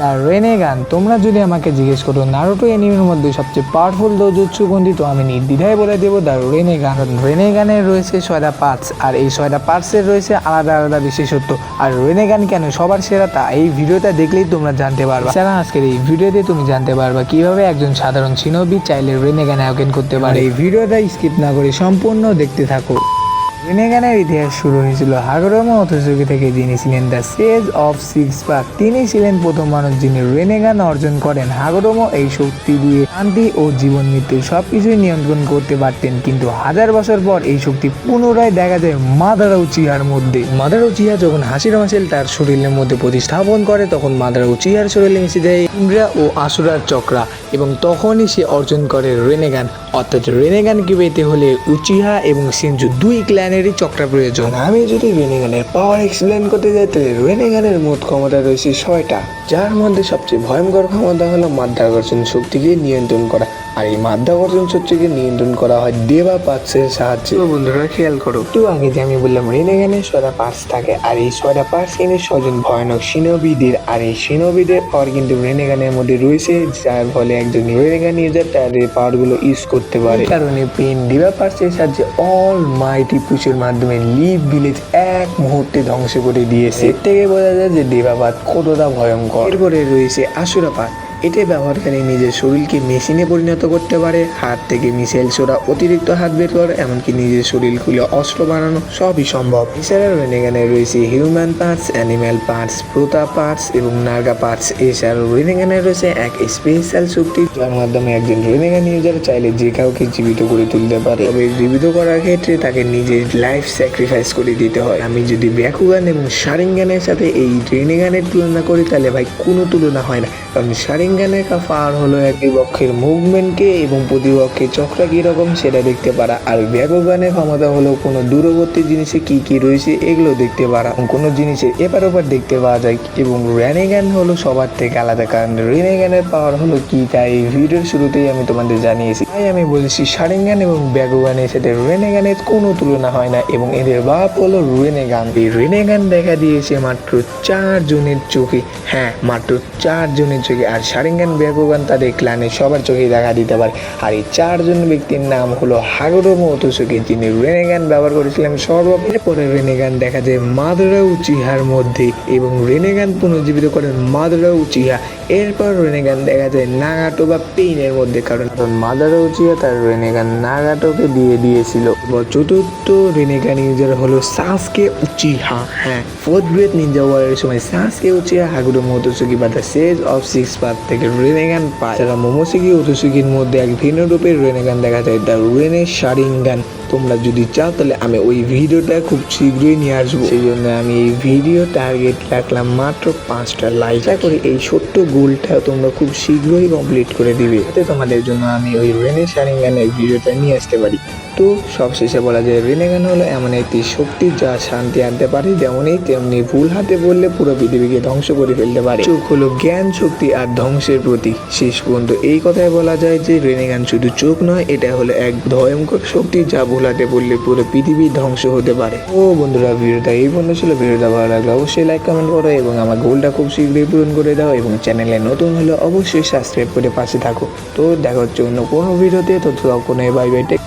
The রেনেগান তোমরা যদি আমাকে জিজ্ঞেস করো, নারুটো এনিমের মধ্যে সবচেয়ে পাওয়ারফুল দোজুৎসু কোনটি, তো আমি নির্দ্বিধায় বলে দেবো দ্য রেনেগান রেনেগানের রয়েছে ছয়টা পার্টস আর এই ছয়টা পার্টসের রয়েছে আলাদা আলাদা বিশেষত্ব। আর রেনেগান কেন সবার সেরা তা এই ভিডিওটা দেখলেই তোমরা জানতে পারবা। এছাড়া আজকের এই ভিডিওতে তুমি জানতে পারবা কীভাবে একজন সাধারণ সিনোবি চাইলে রেনেগান আয়োজন করতে পারে। এই ভিডিওটা স্কিপ না করে সম্পূর্ণ দেখতে থাকো। রেনেগানের ইতিহাস শুরু হয়েছিল হাগরমা অথসুকি থেকে, যিনি ছিলেন দ্য সেজ অফ সিক্স পাক তিনি ছিলেন প্রথম মানুষ যিনি রেনেগান অর্জন করেন। হাগরমো এই শক্তি দিয়ে শান্তি ও জীবন মৃত্যু সবকিছুই নিয়ন্ত্রণ করতে পারতেন। কিন্তু হাজার বছর পর এই শক্তি পুনরায় দেখা যায় মাদারা উচিহার মধ্যে। মাদারা উচিহা যখন হাসির মাসেল তার শরীরের মধ্যে প্রতিস্থাপন করে, তখন মাদারা উচিহার শরীরে মিশে যায় ইন্দ্রা ও আসুরার চক্রা এবং তখনই সে অর্জন করে রেনেগান অর্থাৎ রেনেগানকে পেতে হলে উচিহা এবং সিনজু দুই ক্ল্যানেরই চক্রা প্রয়োজন। আমি যদি রেনেগানের পাওয়ার এক্সপ্লেন করতে যাই, তাহলে রেনেগানের মোট ক্ষমতা রয়েছে ছয়টা। যার মধ্যে সবচেয়ে ভয়ঙ্কর ক্ষমতা হলো মাধ্যাকর্ষণ শক্তিকে নিয়ন্ত্রণ করা। আর এই মাধ্যাকর্ষণ শক্তিকে নিয়ন্ত্রণ করা হয় দেবা পার্টসের সাহায্যে। বন্ধুরা খেয়াল করো। একটু আগে যে আমি বললাম রেনেগানের ছয়টা পার্টস থাকে আর এই ছয়টা পার্টস কিনে ছজন ভয়ানক সিনোবিদের আর এই সিনোবিদের পাওয়ার কিন্তু রেনেগানের মধ্যে রয়েছে যার ফলে একজন রেনেগান ইউজার তার এই পাওয়ারগুলো ইউজ করতে পারে। এই কারণে পেন ডিবা পার্টসের সাহায্যে অল মাইটি পুষের মাধ্যমে লিভ ভিলেজ এক মুহূর্তে ধ্বংস করে দিয়েছে। এর থেকে বোঝা যায় যে দেবাপাত কতটা ভয়ঙ্কর। এরপরে রয়েছে আসুরাপাত এটা ব্যবহারকারী নিজের শরীরকে মেশিনে পরিণত করতে পারে, হাত থেকে মিসাইল ছোড়া অতিরিক্ত হাত বের করে, এমনকি নিজের শরীর খুলে অস্ত্র বানানো সবই সম্ভব। এছাড়া রেনেগানে রয়েছে হিউম্যান পার্টস অ্যানিম্যাল পার্টস প্রোতা পার্টস এবং নার্গা পার্টস এছাড়াও রেনেগানে রয়েছে এক স্পেশাল শক্তি, যার মাধ্যমে একজন রেনেগান ইউজার চাইলে যে কাউকে জীবিত করে তুলতে পারে। তবে জীবিত করার ক্ষেত্রে তাকে নিজের লাইফ স্যাক্রিফাইস করে দিতে হয়। আমি যদি ব্যাকুগান এবং সারিঙ্গানের সাথে এই রেনেগানের তুলনা করি, তাহলে ভাই কোনো তুলনা হয় না। কারণ সারিঙ্গানের পাওয়ার হলো এক বিপক্ষের মুভমেন্টকে এবং প্রতিপক্ষের চক্রা কীরকম সেটা দেখতে পারা আর ব্যাকুগানের ক্ষমতা হলো কোনো দূরবর্তী জিনিসে কি কি রয়েছে এগুলো দেখতে পারা কোনো জিনিসের এপার ওপার দেখতে পাওয়া যায় এবং রেনেগান হলো সবার থেকে আলাদা কারণ রেনেগানের পাওয়ার হলো কি তাই ভিডিওর শুরুতেই আমি তোমাদের জানিয়েছি। তাই আমি বলেছি সারেঙ্গান এবং ব্যাগুগানের সাথে রেনেগানের কোনো তুলনা হয় না এবং এদের বাপ হলো রেনেগান এই রেনেগান দেখা দিয়েছে মাত্র চার জনের চোখে। হ্যাঁ মাত্র চার জনের চোখে আর সারেঙ্গান ব্যাগুগান তাদের ক্লানে সবার চোখে দেখা দিতে পারে। আর এই চারজন ব্যক্তির নাম হলো হাগরম অতসুকে যিনি রেনেগান ব্যবহার করেছিলেন। সর্বপ্রথম পরে রেনেগান দেখা যায় মাদরা উচিহার মধ্যে এবং রেনেগান পুনর্জীবিত করেন মাদরা উচিহা এরপর রেনেগান দেখা যায় নাগাটো বা পেইনের মধ্যে কারণ কারণ মাদারা উচিহা তার রেনেগান নাগাটোকে দিয়ে দিয়েছিল। এবার চতুর্থ রেনেগান ইউজার হলো সাসকে উচিহা। হ্যাঁ ফোর্থ গ্রেড নিনজা ওয়ারের সময় সাসকে উচিহা হাগুরো মোতোসুকি বা the sage of six part থেকে রেনেগান পায়। যারা মোমোসুকি ওতোসুকির মধ্যে এক ভিন্ন রূপের রেনেগান দেখা যায়, দ্য রেনে শারিঙ্গান তোমরা যদি চাও, তাহলে আমি ওই ভিডিওটা খুব শীঘ্রই নিয়ে আসব। সেই জন্য আমি এই ভিডিও টার্গেট রাখলাম মাত্র পাঁচটা লাইক করে এই ছোট্ট গোলটা তোমরা খুব শীঘ্রই কমপ্লিট করে দিবে। যাতে তোমাদের জন্য আমি ওই রেনে শারিঙ্গানের ভিডিওটা নিয়ে আসতে পারি। তো সবশেষে বলা যায় রেনেগান হলো এমন একটি শক্তি যা শান্তি আনতে পারে, যেমনই তেমনি ভুল হাতে বললে পুরো পৃথিবীকে ধ্বংস করে ফেলতে পারে। চোখ হলো জ্ঞান, শক্তি আর ধ্বংসের প্রতীক। শেষ পর্যন্ত এই কথায় বলা যায় যে রেনেগান শুধু চোখ নয়, এটা হলো এক ভয়ঙ্কর শক্তি যা ভুল পড়লে পুরো পৃথিবী ধ্বংস হতে পারে। ও বন্ধুরা, ভিডিওটা এই পর্যন্ত ছিল। ভিডিওটা ভালো লাগলে অবশ্যই লাইক কমেন্ট করো এবং আমার গোলটা খুব শীঘ্রই পূরণ করে দাও এবং চ্যানেলে নতুন হলে অবশ্যই সাবস্ক্রাইব করে পাশে থাকো। তো দেখা হচ্ছে অন্য কোনো ভিডিওতে তো। তখন বাই বাই